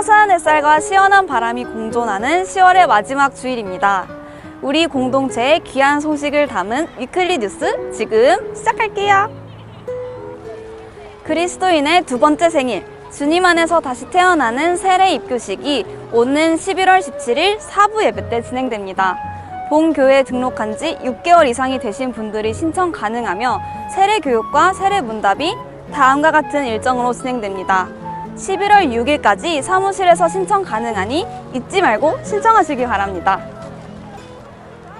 화사한 햇살과 시원한 바람이 공존하는 10월의 마지막 주일입니다. 우리 공동체의 귀한 소식을 담은 위클리 뉴스 지금 시작할게요. 그리스도인의 두 번째 생일, 주님 안에서 다시 태어나는 세례 입교식이 오는 11월 17일 사부 예배 때 진행됩니다. 본 교회에 등록한 지 6개월 이상이 되신 분들이 신청 가능하며 세례 교육과 세례 문답이 다음과 같은 일정으로 진행됩니다. 11월 6일까지 사무실에서 신청 가능하니 잊지 말고 신청하시기 바랍니다.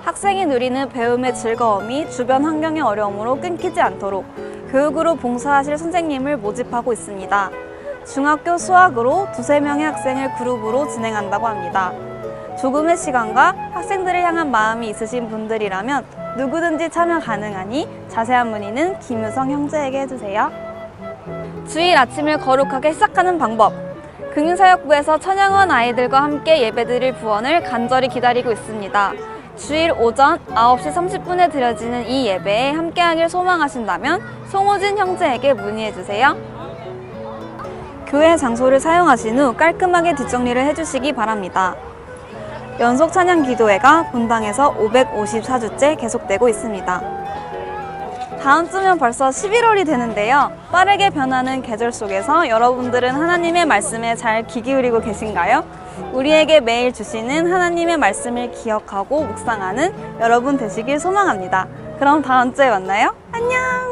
학생이 누리는 배움의 즐거움이 주변 환경의 어려움으로 끊기지 않도록 교육으로 봉사하실 선생님을 모집하고 있습니다. 중학교 수학으로 두세 명의 학생을 그룹으로 진행한다고 합니다. 조금의 시간과 학생들을 향한 마음이 있으신 분들이라면 누구든지 참여 가능하니 자세한 문의는 김유성 형제에게 해주세요. 주일 아침을 거룩하게 시작하는 방법. 금융사역부에서 천양원 아이들과 함께 예배드릴 부원을 간절히 기다리고 있습니다. 주일 오전 9시 30분에 드려지는 이 예배에 함께하길 소망하신다면 송호진 형제에게 문의해주세요. 교회 장소를 사용하신 후 깔끔하게 뒷정리를 해주시기 바랍니다. 연속 찬양 기도회가 본당에서 554주째 계속되고 있습니다. 다음 주면 벌써 11월이 되는데요. 빠르게 변하는 계절 속에서 여러분들은 하나님의 말씀에 잘 귀 기울이고 계신가요? 우리에게 매일 주시는 하나님의 말씀을 기억하고 묵상하는 여러분 되시길 소망합니다. 그럼 다음 주에 만나요. 안녕!